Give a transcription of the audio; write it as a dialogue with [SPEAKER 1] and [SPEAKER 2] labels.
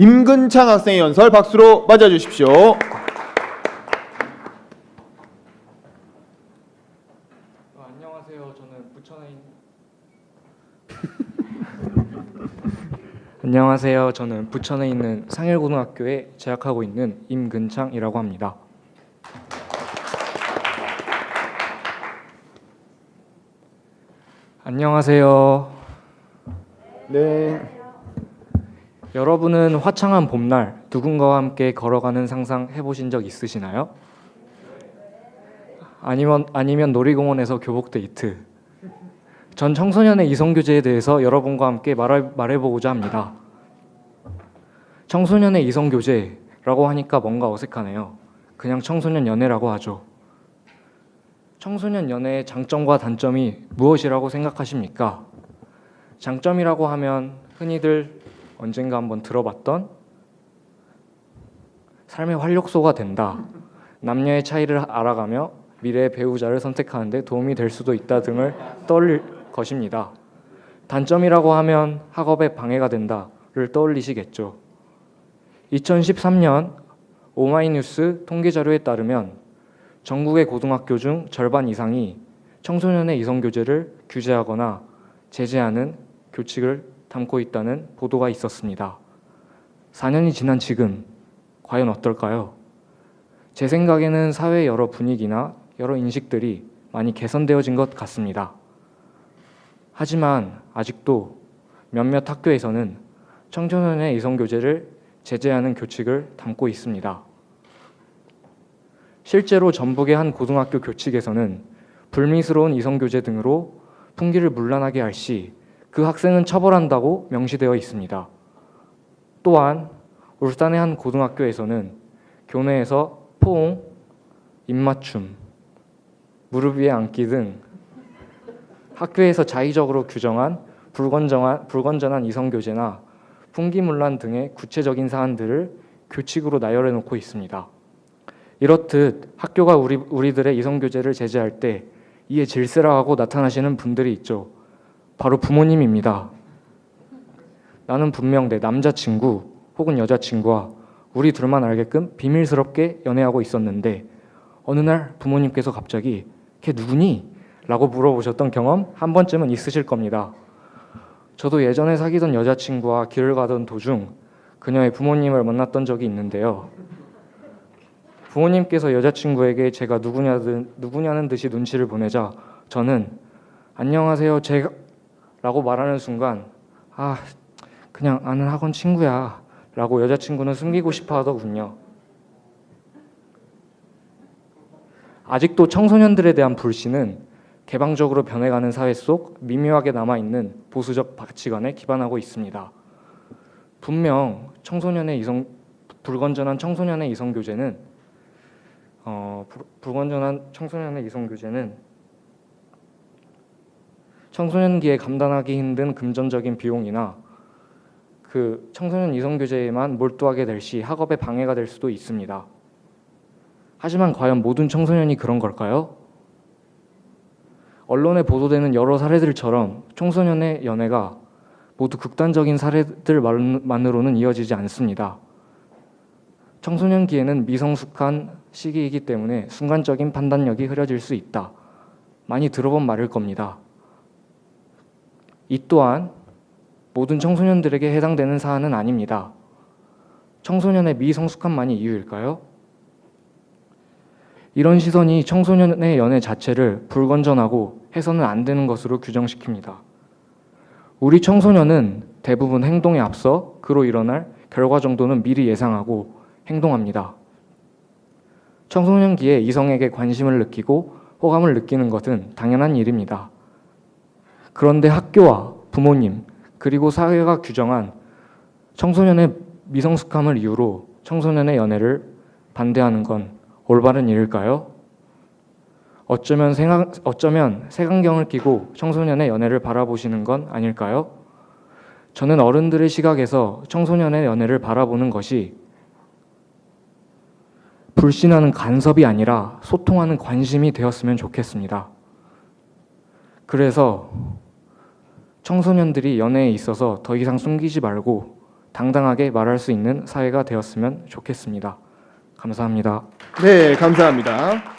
[SPEAKER 1] 임근창 학생의 연설 박수로 맞아주십시오.
[SPEAKER 2] 아, 안녕하세요. 저는 부천에 있... 안녕하세요. 저는 부천에 있는 상일고등학교에 재학하고 있는 임근창이라고 합니다. 안녕하세요.
[SPEAKER 1] 네.
[SPEAKER 2] 여러분은 화창한 봄날 누군가와 함께 걸어가는 상상 해보신 적 있으시나요? 아니면 아니면 놀이공원에서 교복 데이트. 전 청소년의 이성 교제에 대해서 여러분과 함께 말해, 말해보고자 합니다. 청소년의 이성 교제라고 하니까 뭔가 어색하네요. 그냥 청소년 연애라고 하죠. 청소년 연애의 장점과 단점이 무엇이라고 생각하십니까? 장점이라고 하면 흔히들 언젠가 한번 들어봤던 삶의 활력소가 된다. 남녀의 차이를 알아가며 미래의 배우자를 선택하는데 도움이 될 수도 있다 등을 떠올릴 것입니다. 단점이라고 하면 학업에 방해가 된다를 떠올리시겠죠. 2013년 오마이뉴스 통계 자료에 따르면 전국의 고등학교 중 절반 이상이 청소년의 이성 교제를 규제하거나 제재하는 교칙을 담고 있다는 보도가 있었습니다. 4년이 지난 지금 과연 어떨까요? 제 생각에는 사회 여러 분위기나 여러 인식들이 많이 개선되어진 것 같습니다. 하지만 아직도 몇몇 학교에서는 청소년의 이성 교제를 제재하는 교칙을 담고 있습니다. 실제로 전북의 한 고등학교 교칙에서는 불미스러운 이성 교제 등으로 풍기를 문란하게 할 시 그 학생은 처벌한다고 명시되어 있습니다. 또한 울산의 한 고등학교에서는 교내에서 포옹, 입맞춤, 무릎 위에 앉기 등 학교에서 자의적으로 규정한 불건전한, 불건전한 이성 교제나 풍기문란 등의 구체적인 사안들을 교칙으로 나열해 놓고 있습니다. 이렇듯 학교가 우리 우리들의 이성 교제를 제재할 때 이에 질서라고 나타나시는 분들이 있죠. 바로 부모님입니다. 나는 분명 내 남자친구 혹은 여자친구와 우리 둘만 알게끔 비밀스럽게 연애하고 있었는데 어느 날 부모님께서 갑자기 걔 누구니? 라고 물어보셨던 경험 한 번쯤은 있으실 겁니다. 저도 예전에 사귀던 여자친구와 길을 가던 도중 그녀의 부모님을 만났던 적이 있는데요. 부모님께서 여자친구에게 제가 누구냐는 듯이 눈치를 보내자 저는 안녕하세요 제가 라고 말하는 순간 아 그냥 아는 학원 친구야 라고 여자친구는 숨기고 싶어 하더군요. 아직도 청소년들에 대한 불신은 개방적으로 변해가는 사회 속 미묘하게 남아있는 보수적 가치관에 기반하고 있습니다. 분명 청소년의 이성 불건전한 청소년의 이성 교제는 어, 불, 불건전한 청소년의 이성 교제는 청소년기에 감당하기 힘든 금전적인 비용이나 그 청소년 이성 교제에만 몰두하게 될 시 학업에 방해가 될 수도 있습니다. 하지만 과연 모든 청소년이 그런 걸까요? 언론에 보도되는 여러 사례들처럼 청소년의 연애가 모두 극단적인 사례들만으로는 이어지지 않습니다. 청소년기에는 미성숙한 시기이기 때문에 순간적인 판단력이 흐려질 수 있다. 많이 들어본 말일 겁니다. 이 또한 모든 청소년들에게 해당되는 사안은 아닙니다. 청소년의 미성숙함만이 이유일까요? 이런 시선이 청소년의 연애 자체를 불건전하고 해서는 안 되는 것으로 규정시킵니다. 우리 청소년은 대부분 행동에 앞서 그로 일어날 결과 정도는 미리 예상하고 행동합니다. 청소년기에 이성에게 관심을 느끼고 호감을 느끼는 것은 당연한 일입니다. 그런데 학교와 부모님 그리고 사회가 규정한 청소년의 미성숙함을 이유로 청소년의 연애를 반대하는 건 올바른 일일까요? 어쩌면 생각, 어쩌면 색안경을 끼고 청소년의 연애를 바라보시는 건 아닐까요? 저는 어른들의 시각에서 청소년의 연애를 바라보는 것이 불신하는 간섭이 아니라 소통하는 관심이 되었으면 좋겠습니다. 그래서 청소년들이 연애에 있어서 더 이상 숨기지 말고 당당하게 말할 수 있는 사회가 되었으면 좋겠습니다. 감사합니다.
[SPEAKER 1] 네, 감사합니다.